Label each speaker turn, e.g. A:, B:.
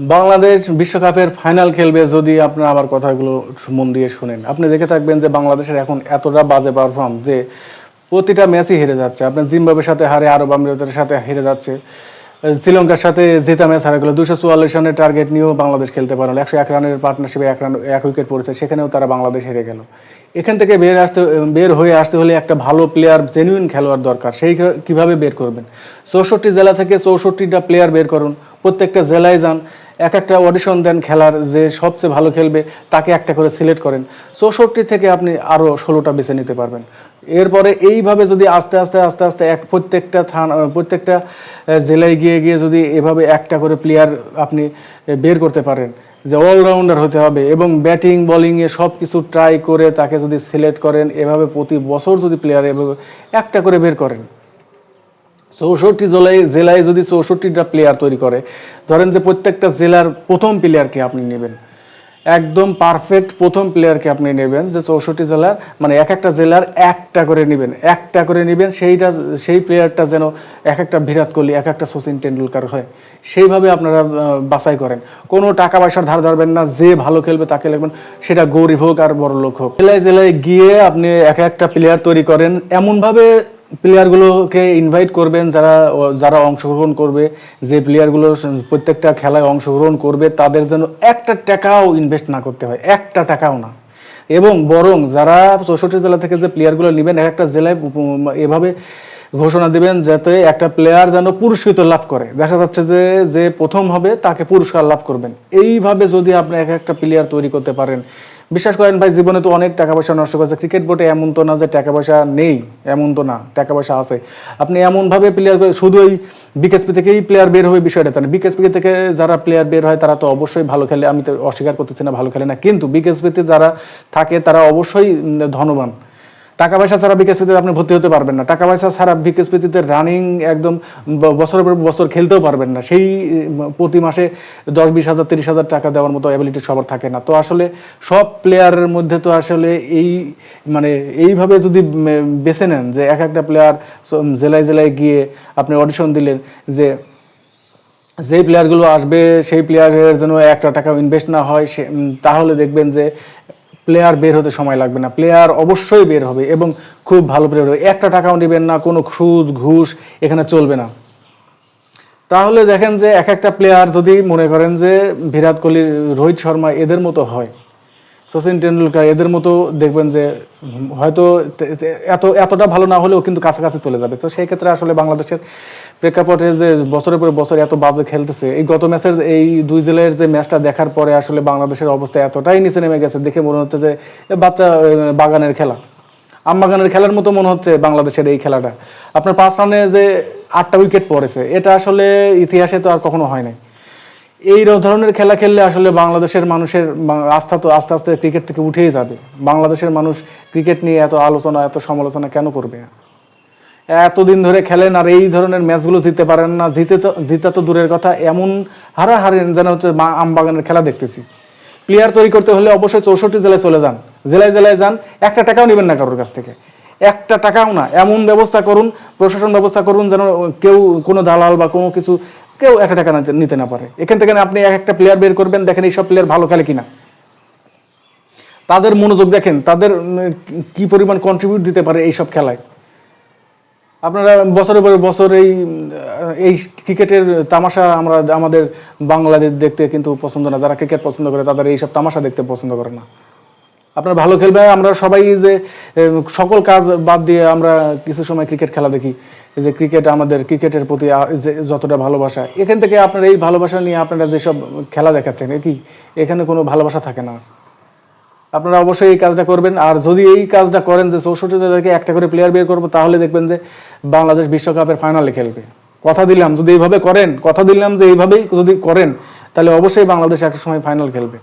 A: বাংলাদেশ বিশ্বকাপের ফাইনাল খেলবে যদি আপনার আমার কথাগুলো মন দিয়ে শুনেন। আপনি দেখে থাকবেন যে বাংলাদেশের এখন এতটা বাজে পারফর্ম যে প্রতিটা ম্যাচই হেরে যাচ্ছে। আপনার জিম্বাবের সাথে হারে, আরব আমিরাতের সাথে হেরে যাচ্ছে। শ্রীলঙ্কার সাথে জেতা ম্যাচ হারা গেলো দুশো চুয়াল্লিশ রানের টার্গেট নিয়েও বাংলাদেশ খেলতে পারল একশো এক রানের পার্টনারশিপে এক রান, এক উইকেট পড়েছে। সেখানেও তারা বাংলাদেশ হেরে গেল। এখান থেকে বের আসতে, বের হয়ে আসতে হলে একটা ভালো প্লেয়ার জেনুইন খেলোয়াড় দরকার। সেই কীভাবে বের করবেন? চৌষট্টি জেলা থেকে চৌষট্টিটা প্লেয়ার বের করুন। প্রত্যেকটা জেলায় যান। এক একটা অডিশন দেন, খেলার যে সবচেয়ে ভালো খেলবে, তাকে একটা করে সিলেক্ট করেন। চৌষট্টি থেকে আপনি আরও ষোলোটা বেছে নিতে পারবেন। এরপরে এইভাবে যদি আস্তে আস্তে আস্তে আস্তে এক প্রত্যেকটা থানা প্রত্যেকটা জেলায় গিয়ে গিয়ে যদি এভাবে একটা করে প্লেয়ার আপনি বের করতে পারেন, যে অলরাউন্ডার হতে হবে এবং ব্যাটিং বোলিংয়ে সব কিছু ট্রাই করে তাকে যদি সিলেক্ট করেন, এভাবে প্রতি বছর যদি প্লেয়ার এভাবে একটা করে বের করেন। চৌষট্টি জেলায় জেলায় যদি চৌষট্টিটা প্লেয়ার তৈরি করে, ধরেন যে প্রত্যেকটা জেলার প্রথম প্লেয়ারকে আপনি নেবেন। একদম পারফেক্ট প্রথম প্লেয়ারকে আপনি নেবেন যে চৌষট্টি জেলার মানে এক একটা জেলার একটা করে নেবেন। একটা করে নেবেন, সেইটা সেই প্লেয়ারটা যেন এক একটা বিরাট কোহলি, এক একটা সচিন টেন্ডুলকার হয়। সেইভাবে আপনারা বাছাই করেন। কোনো টাকা পয়সার ধার ধরবেন না, যে ভালো খেলবে তাকে লিখবেন। সেটা গরিব হোক আর বড় লোক হোক। জেলায় জেলায় গিয়ে আপনি এক একটা প্লেয়ার তৈরি করেন। এমনভাবে প্লেয়ারগুলোকে ইনভাইট করবেন, যারা যারা অংশগ্রহণ করবে, যে প্লেয়ারগুলো প্রত্যেকটা খেলায় অংশগ্রহণ করবে, তাদের যেন একটা টাকাও ইনভেস্ট না করতে হয়, একটা টাকাও না। এবং বরং যারা চৌষট্টি জেলা থেকে যে প্লেয়ারগুলো নেবেন, এক একটা জেলায় এভাবে ঘোষণা দিবেন যাতে একটা প্লেয়ার যেন পুরস্কৃত লাভ করে। দেখা যাচ্ছে যে যে প্রথম হবে, তাকে পুরস্কার লাভ করবেন। এইভাবে যদি আপনি এক একটা প্লেয়ার তৈরি করতে পারেন বিশ্বাস করেন ভাই, জীবনে তো অনেক টাকা পয়সা নষ্ট করেছে। ক্রিকেট বোর্ডে এমন তো না যে টাকা পয়সা নেই, এমন তো না, টাকা পয়সা আছে। আপনি এমনভাবে প্লেয়ার শুধু ওই বিকেএসপি থেকেই প্লেয়ার বের হবে বিষয়টা তা না বিকেএসপি থেকে যারা প্লেয়ার বের হয়, তারা তো অবশ্যই ভালো খেলে। আমি তো অস্বীকার করতেছি না ভালো খেলে না। কিন্তু বিকেএসপিতে যারা থাকে, তারা অবশ্যই ধনবান। টাকা পয়সা ছাড়া বিকেএসপিতে আপনি ভর্তি হতে পারবেন না। টাকা পয়সা ছাড়া বিকেএসপিতে রানিং একদম বছরের পর বছর খেলতেও পারবেন না। সেই প্রতি মাসে দশ, বিশ হাজার, তিরিশ হাজার টাকা দেওয়ার মতো অ্যাবিলিটি সবার থাকে না। তো আসলে সব প্লেয়ারের মধ্যে তো আসলে এই মানে এইভাবে যদি বেছে নেন যে এক একটা প্লেয়ার জেলায় জেলায় গিয়ে আপনি অডিশন দিলেন যে যে প্লেয়ারগুলো আসবে, সেই প্লেয়ারের যেন একটা টাকা ইনভেস্ট না হয়, সে তাহলে দেখবেন যে প্লেয়ার বের হতে সময় লাগবে না। প্লেয়ার অবশ্যই বের হবে এবং খুব ভালো প্লেয়ার হবে। একটা টাকাও নেবেন না, কোনো সুদ, ঘুষ এখানে চলবে না। তাহলে দেখেন যে এক একটা প্লেয়ার যদি মনে করেন যে বিরাট কোহলি, রোহিত শর্মা এদের মতো হয় সচিন টেন্ডুলকার এদের মতো দেখবেন যে হয়তো এত, এতটা ভালো না হলেও কিন্তু কাছাকাছি চলে যাবে। তো সেই ক্ষেত্রে আসলে বাংলাদেশের প্রেক্ষাপটে যে বছরের পর বছর এত বাজে খেলতেছে, এই গত ম্যাচের এই দুই জেলের যে ম্যাচটা দেখার পরে আসলে বাংলাদেশের অবস্থা এতটাই নিচে নেমে গেছে দেখে মনে হচ্ছে যে বাচ্চা বাগানের খেলা। আম বাগানের খেলার মতো মনে হচ্ছে বাংলাদেশের এই খেলাটা। আপনার পাঁচ রানে যে আটটা উইকেট পড়েছে, এটা আসলে ইতিহাসে তো আর কখনো হয় নাই। এই ধরনের খেলা খেললে আসলে বাংলাদেশের মানুষের আস্থা তো আস্তে আস্তে ক্রিকেট থেকে উঠেই যাবে। বাংলাদেশের মানুষ ক্রিকেট নিয়ে এত আলোচনা, এত সমালোচনা কেন করবে? এতদিন ধরে খেলেন আর এই ধরনের ম্যাচগুলো জিততে পারেন না। জিতে তো জিতা তো দূরের কথা। এমন হারাহারেন যেন হচ্ছে মা- আমবাগানের খেলা দেখতেছি। প্লেয়ার তৈরি করতে হলে অবশ্যই চৌষট্টি জেলায় চলে যান। জেলায় জেলায় যান, একটা টাকাও নেবেন না কারোর কাছ থেকে। একটা টাকাও না। এমন ব্যবস্থা করুন, প্রশাসন ব্যবস্থা করুন যেন কেউ কোনো দালাল বা কোনো কিছু কেউ একটা টাকা নিতে না পারে। এখান থেকে আপনি এক একটা প্লেয়ার বের করবেন, দেখেন এইসব প্লেয়ার ভালো খেলে কিনা। তাদের মনোযোগ দেখেন, তাদের কি পরিমাণ কন্ট্রিবিউট দিতে পারে এইসব খেলায়। আপনারা বছরের পর বছর এই এই ক্রিকেটের তামাশা আমরা আমাদের বাংলাদেশ দেখতে কিন্তু পছন্দ না। যারা ক্রিকেট পছন্দ করে তাদের এইসব তামাশা দেখতে পছন্দ করে না। আপনারা ভালো খেলবে আমরা সবাই যে সকল কাজ বাদ দিয়ে আমরা কিছু সময় ক্রিকেট খেলা দেখি। যে ক্রিকেট আমাদের, ক্রিকেটের প্রতি যে, যতটা ভালোবাসা, এখান থেকে আপনার এই ভালোবাসা নিয়ে আপনারা যেসব খেলা দেখাচ্ছেন কি? এখানে কোনো ভালোবাসা থাকে না। আপনারা অবশ্যই এই কাজটা করবেন, আর যদি এই কাজটা করেন যে, চৌষট্টি একটা করে প্লেয়ার বের করব, তাহলে দেখবেন যে বাংলাদেশ বিশ্বকাপের ফাইনালে খেলবে। কথা দিলাম, যদি এইভাবে করেন, কথা দিলাম যে এইভাবেই যদি করেন, তাহলে অবশ্যই বাংলাদেশ একটা সময় ফাইনাল খেলবে।